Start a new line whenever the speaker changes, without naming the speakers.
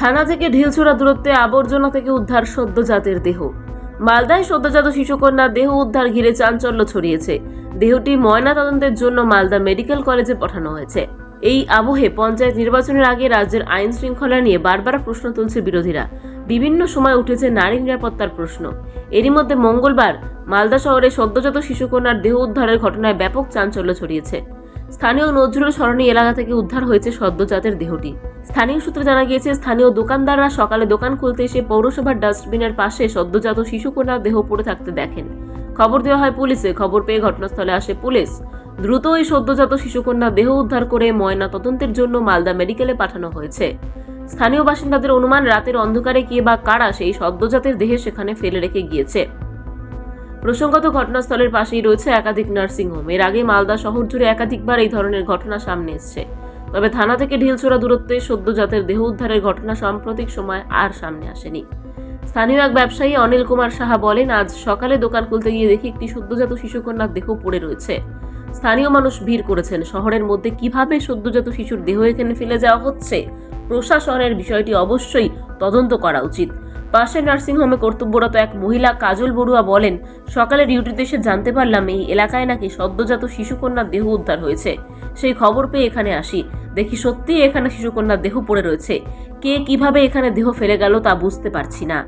থানা থেকে ঢিলছোড়া দূরত্বে আবর্জনা থেকে উদ্ধার সদ্যজাতের দেহ। মালদায় সদ্যজাত শিশুকন্যার দেহ উদ্ধার ঘিরে চাঞ্চল্য ছড়িয়েছে। দেহটি ময়না তদন্তের জন্য মালদা মেডিকেল কলেজে পাঠানো হয়েছে। এই আবহে পঞ্চায়েত নির্বাচনের আগে রাজ্যের আইন শৃঙ্খলা নিয়ে বারবার প্রশ্ন তুলছে বিরোধীরা। বিভিন্ন সময় উঠেছে নারী নিরাপত্তার প্রশ্ন। এরই মধ্যে মঙ্গলবার মালদা শহরে সদ্যজাত শিশুকন্যার দেহ উদ্ধারের ঘটনায় ব্যাপক চাঞ্চল্য ছড়িয়েছে। স্থানীয় নজরুল সরণি এলাকা থেকে উদ্ধার হয়েছে সদ্যজাতের দেহটি। স্থানীয় সূত্রে জানা গিয়েছে, স্থানীয় দোকানদাররা সকালে দোকান খুলতে এসে পৌরসভার ডাস্টবিনের পাশে সদ্যজাত শিশুকন্যার দেহ পড়ে থাকতে দেখেন। খবর দেওয়া হয় পুলিশে। খবর পেয়ে ঘটনাস্থলে আসে পুলিশ। দ্রুত ওই সদ্যজাত শিশুকন্যার দেহ উদ্ধার করে ময়না তদন্তের জন্য মালদা মেডিকেলে পাঠানো হয়েছে। স্থানীয় বাসিন্দাদের অনুমান, রাতের অন্ধকারে কে বা কারা সেই সদ্যজাতের দেহে সেখানে ফেলে রেখে গিয়েছে। প্রসঙ্গত, ঘটনাস্থলের পাশেই রয়েছে একাধিক নার্সিংহোম। এর আগে মালদা শহর জুড়ে একাধিকবার এই ধরনের ঘটনা সামনে এসছে। তবে থানা থেকে ঢিলছোড়া দূরত্বে সদ্যজাতের দেহ উদ্ধারের ঘটনা সাম্প্রতিক সময় আর সামনে আসেনি। স্থানীয় এক ব্যবসায়ী অনিল কুমার সাহা বলেন, আজ সকালে দোকান খুলতে গিয়ে দেখি একটি সদ্যজাত শিশুকন্যার দেহ পড়ে রয়েছে। স্থানীয় মানুষ ভিড় করেছেন। শহরের মধ্যে কীভাবে সদ্যজাত শিশুর দেহ এখানে ফেলে যাওয়া হচ্ছে? প্রশাসনের বিষয়টি অবশ্যই তদন্ত করা উচিত। পাশের নার্সিংহোমে কর্তব্যরত এক মহিলা কাজল বড়ুয়া বলেন, সকালে ডিউটিতে এসে জানতে পারলাম এই এলাকায় নাকি সদ্যজাত শিশুকন্যার দেহ উদ্ধার হয়েছে। সেই খবর পেয়ে এখানে আসি। দেখি সত্যিই এখানে শিশুকন্যার দেহ পড়ে রয়েছে। কে কীভাবে এখানে দেহ ফেলে গেল তা বুঝতে পারছি না।